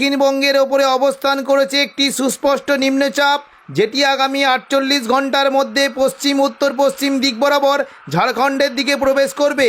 দক্ষিণবঙ্গের ওপরে অবস্থান করেছে একটি সুস্পষ্ট নিম্নচাপ, যেটি আগামী আটচল্লিশ ঘণ্টার মধ্যে পশ্চিম, উত্তর পশ্চিম দিক বরাবর ঝাড়খণ্ডের দিকে প্রবেশ করবে।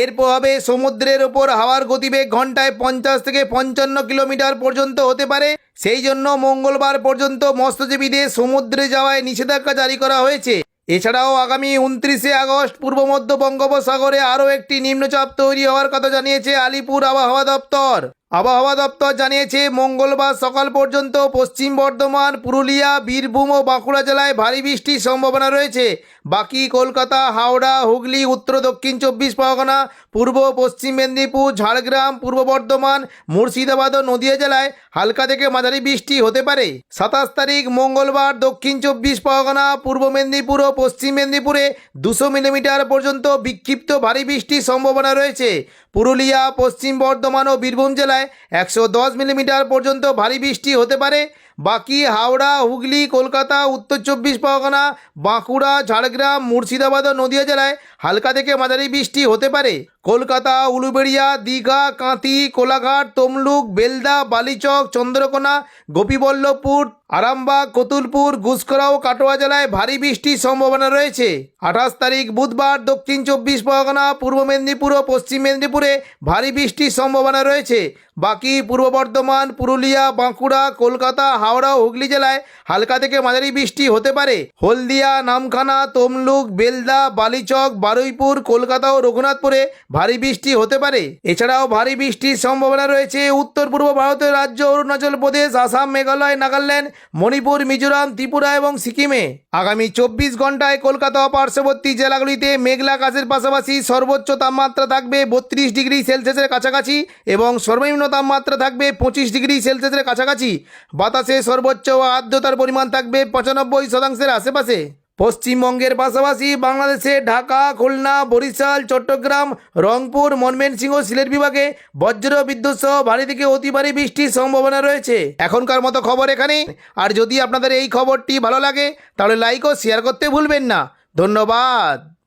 এর প্রভাবে সমুদ্রের ওপর হাওয়ার গতিবেগ ঘন্টায় পঞ্চাশ থেকে পঞ্চান্ন কিলোমিটার পর্যন্ত হতে পারে। সেই জন্য মঙ্গলবার পর্যন্ত মৎস্যজীবীদের সমুদ্রে যাওয়ায় নিষেধাজ্ঞা জারি করা হয়েছে। এছাড়াও আগামী উনত্রিশে আগস্ট পূর্ব মধ্য বঙ্গোপসাগরে আরও একটি নিম্নচাপ তৈরি হওয়ার কথা জানিয়েছে আলিপুর আবহাওয়া দপ্তর। আবহাওয়া দপ্তর জানিয়েছে, মঙ্গলবার সকাল পর্যন্ত পশ্চিম বর্ধমান, পুরুলিয়া, বীরভূম ও বাঁকুড়া জেলায় ভারী বৃষ্টির সম্ভাবনা রয়েছে। বাকি কলকাতা, হাওড়া, হুগলি, উত্তর, দক্ষিণ চব্বিশ পরগনা, পূর্ব পশ্চিম মেদিনীপুর, ঝাড়গ্রাম, পূর্ব বর্ধমান, মুর্শিদাবাদ ও নদিয়া জেলায় হালকা থেকে মাঝারি বৃষ্টি হতে পারে। সাতাশ তারিখ, মঙ্গলবার, দক্ষিণ চব্বিশ পরগনা, পূর্ব মেদিনীপুর ও পশ্চিম মেদিনীপুরে দুশো মিলিমিটার পর্যন্ত বিক্ষিপ্ত ভারী বৃষ্টির সম্ভাবনা রয়েছে। পুরুলিয়া, পশ্চিম বর্ধমান ও বীরভূম জেলায় একশো দশ মিলিমিটার পর্যন্ত ভারী বৃষ্টি হতে পারে। বাকি হাওড়া, হুগলি, কলকাতা, উত্তর চব্বিশ পরগনা, বাঁকুড়া, ঝাড়গ্রাম, মুর্শিদাবাদ ও নদীয়া জেলায় হালকা থেকে মাঝারি বৃষ্টি হতে পারে। কলকাতা, উলুবেড়িয়া, দীঘা কাঁতি কোলাঘাট, তমলুক, বেলদা, বালিচক, চন্দ্রকোনা, গোপীবল্লভপুর, আরামবাগ, কতুলপুর গুসকরা ও কাটোয়া জেলায় ভারী বৃষ্টির সম্ভাবনা রয়েছে। আঠাশ তারিখ বুধবার দক্ষিণ চব্বিশ পরগনা, পূর্ব মেদিনীপুর ও পশ্চিম মেদিনীপুরে ভারী বৃষ্টির সম্ভাবনা রয়েছে। বাকি পূর্ব বর্ধমান, পুরুলিয়া, বাঁকুড়া, কলকাতা, হাওড়া ও হুগলি জেলায় হালকা থেকে মাঝারি বৃষ্টি হতে পারে। হলদিয়া, নামখানা, তমলুক, বেলদা, বালিচক বারুইপুর, কলকাতা ও রঘুনাথপুরে ভারী বৃষ্টি হতে পারে। এছাড়াও ভারী বৃষ্টির সম্ভাবনা রয়েছে উত্তর পূর্ব ভারতের রাজ্য অরুণাচল প্রদেশ, আসাম, মেঘালয়, নাগাল্যান্ড, মণিপুর, মিজোরাম, ত্রিপুরা এবং সিকিমে। আগামী চব্বিশ ঘন্টায় কলকাতা পার্শ্ববর্তী জেলাগুলিতে মেঘলা আকাশের পাশাপাশি সর্বোচ্চ তাপমাত্রা থাকবে বত্রিশ ডিগ্রি সেলসিয়াসের কাছাকাছি এবং সর্বনিম্ন তাপমাত্রা থাকবে পঁচিশ ডিগ্রি সেলসিয়াসের কাছাকাছি। বাতাসে সর্বোচ্চ আর্দ্রতার পরিমাণ থাকবে পঁচানব্বই শতাংশের আশেপাশে। পশ্চিমবঙ্গের পাশাপাশি বাংলাদেশে ঢাকা, খুলনা, বরিশাল, চট্টগ্রাম, রংপুর, ময়মনসিংহ সিলেট বিভাগে বজ্র বিদ্যুৎ সহ ভারী থেকে অতি ভারী বৃষ্টির সম্ভাবনা রয়েছে। এখনকার মতো খবর এখানে আর যদি আপনাদের এই খবরটি ভালো লাগে, তাহলে লাইক ও শেয়ার করতে ভুলবেন না। ধন্যবাদ।